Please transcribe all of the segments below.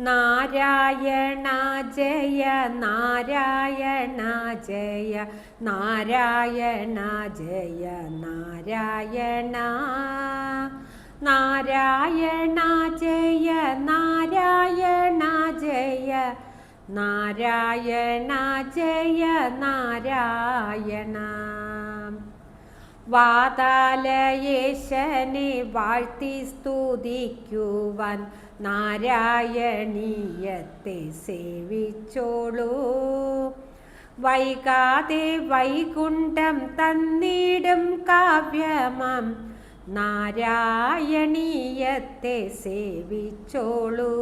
നാരായണ ജയ നാരായണ ജയ നാരായണ ജയ നാരായണ. നാരായണ ജയ നാരായണ ജയ നാരായണ ജയ നാരായണ. വാതാലയേശനെ വാഴ്ത്തി സ്തുതിക്കുവാൻ നാരായണീയത്തെ സേവിച്ചോളൂ. വൈകാതെ വൈകുണ്ഠം തന്നിടും കാവ്യമം നാരായണീയത്തെ സേവിച്ചോളൂ.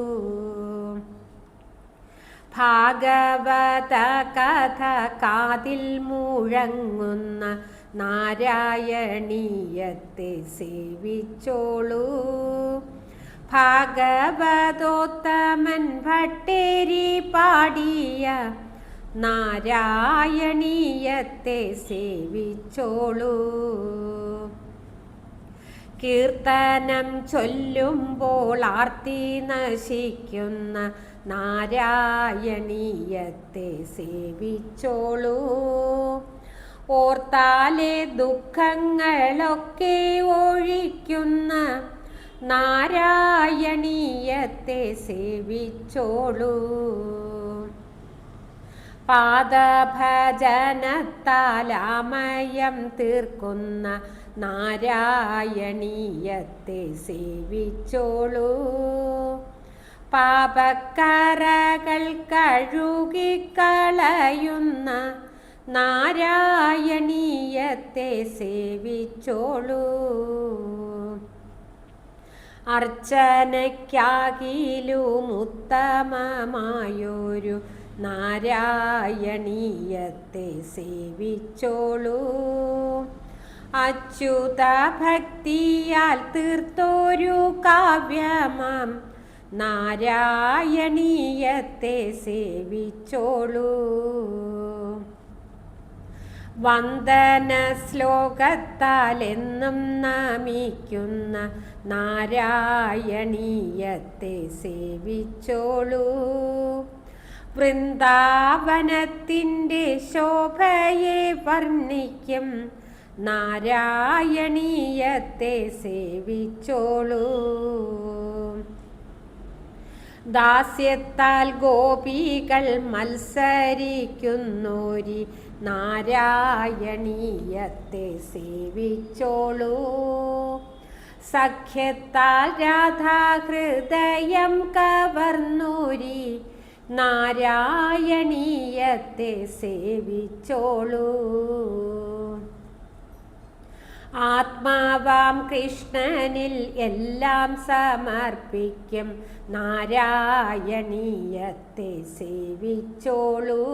ഭാഗവത കഥ കാതിൽ മുഴങ്ങുന്ന നാരായണീയത്തെ സേവിച്ചോളൂ. ഭാഗവതോത്തമൻ ഭട്ടേരി പാടിയ നാരായണീയത്തെ സേവിച്ചോളൂ. കീർത്തനം ചൊല്ലുമ്പോൾ ആർത്തി നശിക്കുന്ന നാരായണീയത്തെ സേവിച്ചോളൂ. ഓർത്താലെ ദുഃഖങ്ങളൊക്കെ ഒഴിക്കുന്ന നാരായണീയത്തെ സേവിച്ചോളൂ. പാദഭജനത്താലാമയം തീർക്കുന്ന നാരായണീയത്തെ സേവിച്ചോളൂ. പാപക്കരകൾ കഴുകിക്കളയുന്ന നാരായണീയത്തെ സേവിച്ചോളൂ. അർച്ചനയ്ക്കാകിലും ഉത്തമമായൊരു നാരായണീയത്തെ സേവിച്ചോളൂ. അച്യുത ഭക്തിയാൽ തീർത്തോരു കാവ്യമം നാരായണീയത്തെ സേവിച്ചോളൂ. വന്ദന നാമിക്കുന്ന നാരായണീയത്തെ സേവിച്ചോളൂ. വൃന്ദാവനത്തിന്റെ ശോഭയെ വർണിക്കും നാരായണീയത്തെ സേവിച്ചോളൂ. ദാസ്യത്താൽ ഗോപികൾ മത്സരിക്കുന്നോരി നാരായണീയത്തെ സേവിച്ചോളൂ. സഖ്യത്താൽ രാധാഹൃദയം കവർന്നൂരി നാരായണീയത്തെ സേവിച്ചോളൂ. ആത്മാവാം കൃഷ്ണനിൽ എല്ലാം സമർപ്പിക്കും. നാരായണീയത്തെ സേവിച്ചോളൂ.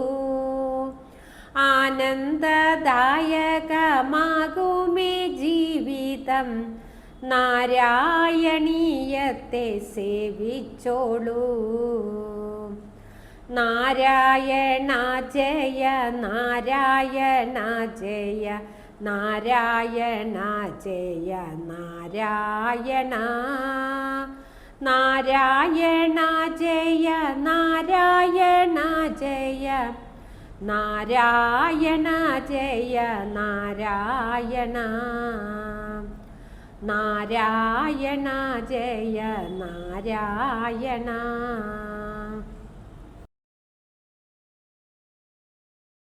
ആനന്ദദായകമാകുമേ ജീവിതം. നാരായണീയത്തെ സേവിച്ചോളൂ. നാരായണ ജയ നാരായണ ജയ നാരായണ ജയ നാരായണ. നാരായണ ജയ നാരായണ ജയ നാരായണ ജയ നാരായണ. നാരായണ ജയ നാരായണ.